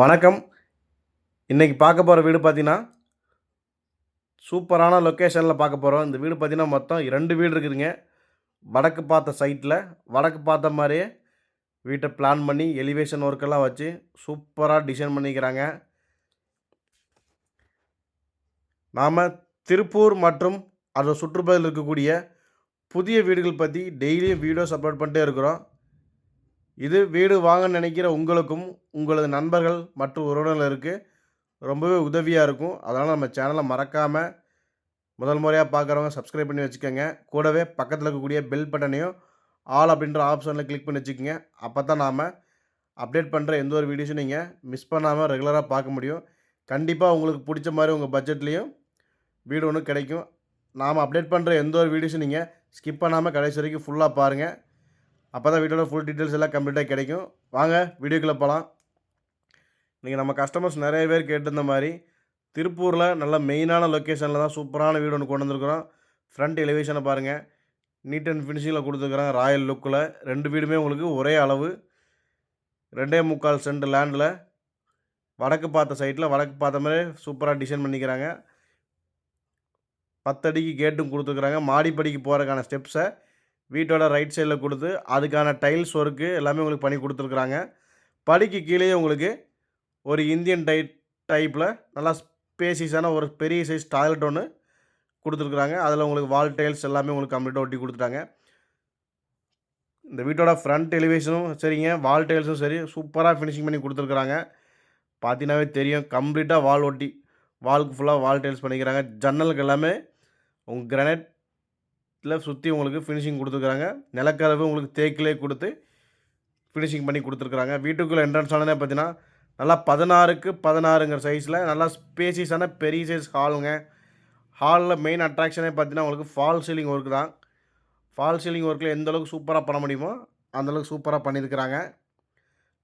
வணக்கம். இன்றைக்கி பார்க்க போகிற வீடு பார்த்தீங்கன்னா சூப்பரான லொக்கேஷனில் பார்க்க போகிறோம் இந்த வீடு பார்த்தீங்கன்னா மொத்தம் ரெண்டு வீடு இருக்குதுங்க. வடக்கு பார்த்த சைட்டில் வடக்கு பார்த்த மாதிரியே வீட்டை பிளான் பண்ணி எலிவேஷன் ஒர்க்கெல்லாம் வச்சு சூப்பராக டிசைன் பண்ணிக்கிறாங்க. நாம் திருப்பூர் மற்றும் அதை சுற்றுப்பகுதியில் இருக்கக்கூடிய புதிய வீடுகள் பற்றி டெய்லியும் வீடியோஸ் அப்லோட் பண்ணிட்டே இருக்கிறோம். இது வீடு வாங்க நினைக்கிற உங்களுக்கும் உங்களது நண்பர்கள் மற்றும் உறவினர்களுக்கு ரொம்பவே உதவியாக இருக்கும். அதனால் நம்ம சேனலை மறக்காமல் முதல் முறையாக பார்க்குறவங்க சப்ஸ்கிரைப் பண்ணி வச்சுக்கோங்க. கூடவே பக்கத்தில் இருக்கக்கூடிய பெல் பட்டனையும் ஆல் அப்படின்ற ஆப்ஷனில் கிளிக் பண்ணி வச்சுக்கோங்க. அப்போ தான் நாம் அப்டேட் பண்ணுற எந்த ஒரு வீடியோஸும் நீங்கள் மிஸ் பண்ணாமல் ரெகுலராக பார்க்க முடியும். கண்டிப்பாக உங்களுக்கு பிடிச்ச மாதிரி உங்கள் பட்ஜெட்லேயும் வீடு ஒன்று கிடைக்கும். நாம் அப்டேட் பண்ணுற எந்த ஒரு வீடியோஸும் நீங்கள் ஸ்கிப் பண்ணாமல் கடைசி வரைக்கும் ஃபுல்லாக பாருங்கள் அப்போ தான் வீட்டோட ஃபுல் டீட்டெயில்ஸ் எல்லாம் கம்ப்ளீட்டாக கிடைக்கும். வாங்க வீடியோக்குள்ளே போகலாம் இன்றைக்கி நம்ம கஸ்டமர்ஸ் நிறைய பேர் கேட்டிருந்த மாதிரி திருப்பூரில் நல்ல மெயினான லொக்கேஷனில் தான் சூப்பரான வீடு ஒன்று கொண்டு வந்திருக்கிறோம். ஃப்ரண்ட் எலிவேஷனை பாருங்கள் நீட் அண்ட் ஃபினிஷிங்கில் கொடுத்துருக்குறாங்க ராயல் லுக்கில் ரெண்டு வீடுமே உங்களுக்கு ஒரே அளவு. ரெண்டே முக்கால் சென்ட் லேண்டில் வடக்கு பார்த்த சைட்டில் வடக்கு பார்த்த மாதிரி சூப்பராக டிசைன் பண்ணிக்கிறாங்க. பத்தடிக்கு கேட்டும் கொடுத்துருக்குறாங்க. மாடிப்படிக்கு போகிறதுக்கான ஸ்டெப்ஸை வீட்டோட ரைட் சைடில் கொடுத்து அதுக்கான டைல்ஸ் ஒர்க்கு எல்லாமே உங்களுக்கு பண்ணி கொடுத்துருக்குறாங்க. படிக்கு கீழேயே உங்களுக்கு ஒரு இந்தியன் டை டைப்பில் நல்லா ஸ்பேசிஸான ஒரு பெரிய சைஸ் டாய்லெட் ஒன்று கொடுத்துருக்குறாங்க. அதில் உங்களுக்கு வால் டைல்ஸ் எல்லாமே உங்களுக்கு கம்ப்ளீட்டாக ஒட்டி கொடுத்துட்டாங்க. இந்த வீட்டோட ஃப்ரண்ட் எலிவேஷனும் சரிங்க வால் டைல்ஸும் சரி சூப்பராக ஃபினிஷிங் பண்ணி கொடுத்துருக்குறாங்க. பார்த்தீங்கன்னாவே தெரியும் கம்ப்ளீட்டாக வால் ஒட்டி வால்க்கு ஃபுல்லாக வால் டைல்ஸ் பண்ணிக்கிறாங்க. ஜன்னலுக்கு எல்லாமே உங்கள் கிரானைட் இதில் சுற்றி உங்களுக்கு ஃபினிஷிங் கொடுத்துருக்குறாங்க. நிலக்கதவு உங்களுக்கு தேக்கிலே கொடுத்து ஃபினிஷிங் பண்ணி கொடுத்துருக்குறாங்க. வீட்டுக்குள்ளே என்ட்ரன்ஸ் ஆனதே பார்த்தீங்கன்னா நல்லா பதினாறுக்கு பதினாறுங்கிற சைஸில் நல்லா ஸ்பேசிஸான பெரிய சைஸ் ஹாலுங்க ஹாலில் மெயின் அட்ராக்ஷனே பார்த்தீங்கன்னா உங்களுக்கு ஃபால் சீலிங் ஒர்க் தான். ஃபால் சீலிங் ஒர்க்கில் எந்த அளவுக்கு சூப்பராக பண்ண முடியுமோ அந்தளவுக்கு சூப்பராக பண்ணியிருக்கிறாங்க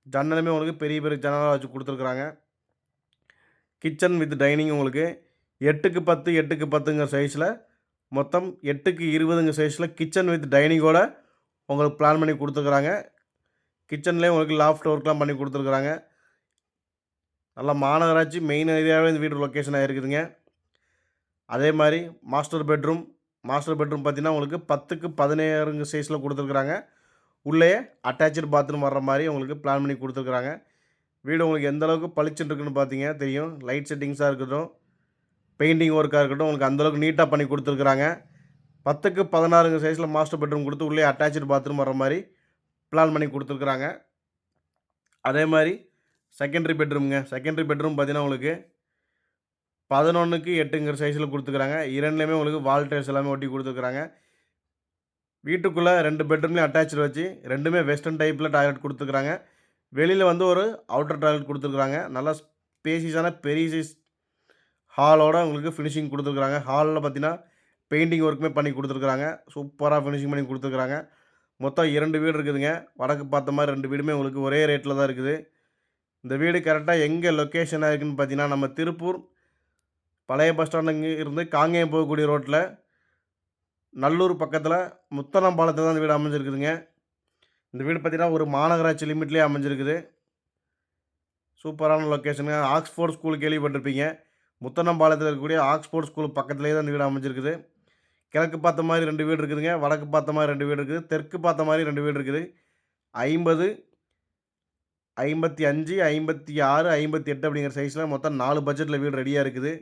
ஜன்னலுமே உங்களுக்கு பெரிய பெரிய ஜன்னலாக வச்சு கொடுத்துருக்குறாங்க. கிச்சன் வித் டைனிங் உங்களுக்கு எட்டுக்கு பத்து எட்டுக்கு பத்துங்கிற சைஸில் மொத்தம் எட்டுக்கு இருபதுங்க சைஸில் கிச்சன் வித் டைனிங்கோட உங்களுக்கு பிளான் பண்ணி கொடுத்துருக்குறாங்க. கிச்சன்லேயே உங்களுக்கு லாஃப்ட் ஒர்க்லாம் பண்ணி கொடுத்துருக்குறாங்க. நல்லா மாநகராட்சி மெயின் ஏரியாவே இந்த வீடு லொக்கேஷனாக இருக்குதுங்க அதே மாதிரி மாஸ்டர் பெட்ரூம் மாஸ்டர் பெட்ரூம் பார்த்திங்கன்னா உங்களுக்கு பத்துக்கு பதினேழுங்க சைஸில் கொடுத்துருக்குறாங்க. உள்ளே அட்டாச்சு பாத்ரூம் வர்ற மாதிரி உங்களுக்கு பிளான் பண்ணி கொடுத்துருக்குறாங்க. வீடு உங்களுக்கு எந்த அளவுக்கு பளிச்சுட்டு இருக்குன்னு பார்த்தீங்க தெரியும். லைட் செட்டிங்ஸாக இருக்கட்டும். பெயிண்டிங் ஒர்க்காக இருக்கட்டும் உங்களுக்கு அந்தளவுக்கு நீட்டாக பண்ணி கொடுத்துருக்குறாங்க. பத்துக்கு பதினாறுங்க சைஸில் மாஸ்டர் பெட்ரூம் கொடுத்து உள்ளே அட்டாச்சு பாத்ரூம் வர மாதிரி பிளான் பண்ணி கொடுத்துருக்குறாங்க. அதே மாதிரி செகண்டரி பெட்ரூம்ங்க செகண்டரி பெட்ரூம் பார்த்தீங்கன்னா உங்களுக்கு பதினொன்றுக்கு எட்டுங்கிற சைஸில் கொடுத்துருக்குறாங்க. இரண்டுலேயுமே உங்களுக்கு வால் டைல்ஸ் எல்லாமே ஒட்டி கொடுத்துருக்குறாங்க. வீட்டுக்குள்ளே ரெண்டு பெட்ரூம்லேயும் அட்டாச்சு வச்சு ரெண்டுமே வெஸ்டர்ன் டைப்பில் டாய்லெட் கொடுத்துருக்குறாங்க. வெளியில் வந்து ஒரு அவுட்டர் டாய்லெட் கொடுத்துருக்குறாங்க. நல்லா ஸ்பேசிஸான பெரிய சைஸ் ஹாலோட உங்களுக்கு ஃபினிஷிங் கொடுத்துருக்குறாங்க. ஹாலில் பார்த்தீங்கன்னா பெயிண்டிங் ஒர்க்குமே பண்ணி கொடுத்துருக்குறாங்க. சூப்பராக ஃபினிஷிங் பண்ணி கொடுத்துருக்குறாங்க. மொத்தம் இரண்டு வீடு இருக்குதுங்க. வடக்கு பார்த்த மாதிரி ரெண்டு வீடுமே உங்களுக்கு ஒரே ரேட்டில் தான் இருக்குது. இந்த வீடு கரெக்டாக எங்கே லொக்கேஷனாக இருக்குதுன்னு பார்த்தீங்கன்னா நம்ம திருப்பூர் பழைய பஸ் ஸ்டாண்டுங்க இருந்து காங்கேயம் போகக்கூடிய ரோட்டில் நல்லூர் பக்கத்தில் முத்தனம்பாலத்தில் தான் இந்த வீடு அமைஞ்சிருக்குதுங்க. இந்த வீடு பார்த்திங்கன்னா ஒரு மாநகராட்சி லிமிட்லேயே அமைஞ்சிருக்குது. சூப்பரான லொக்கேஷனுங்க ஆக்ஸ்ஃபோர்ட் ஸ்கூல் கேள்விப்பட்டிருப்பீங்க. முத்தனம்பாளையத்தில் இருக்கக்கூடிய ஆக்ஸ்போர்ட் ஸ்கூல் பக்கத்துலேயே தான் இந்த வீடு அமைஞ்சிருக்குது. கிழக்கு பார்த்த மாதிரி ரெண்டு வீடு இருக்குதுங்க. வடக்கு பார்த்த மாதிரி ரெண்டு வீடு இருக்குது. தெற்கு பார்த்த மாதிரி ரெண்டு வீடு இருக்குது. ஐம்பது ஐம்பத்தி அஞ்சு ஐம்பத்தி ஆறு ஐம்பத்தி எட்டு அப்படிங்கிற சைஸில் மொத்தம் நாலு பட்ஜெட்டில் வீடு ரெடியாக இருக்குது.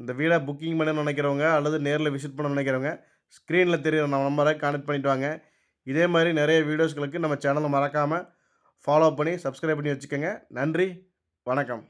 இந்த வீடை புக்கிங் பண்ண நினைக்கிறவங்க அல்லது நேரில் விசிட் பண்ண நினைக்கிறவங்க ஸ்க்ரீனில் தெரியுற நம்ம நம்பரை கான்டெக்ட் பண்ணிட்டு வாங்க. இதே மாதிரி நிறைய வீடியோஸ்களுக்கு நம்ம சேனலை மறக்காமல் ஃபாலோ பண்ணி சப்ஸ்கிரைப் பண்ணி வச்சுக்கோங்க. நன்றி வணக்கம்.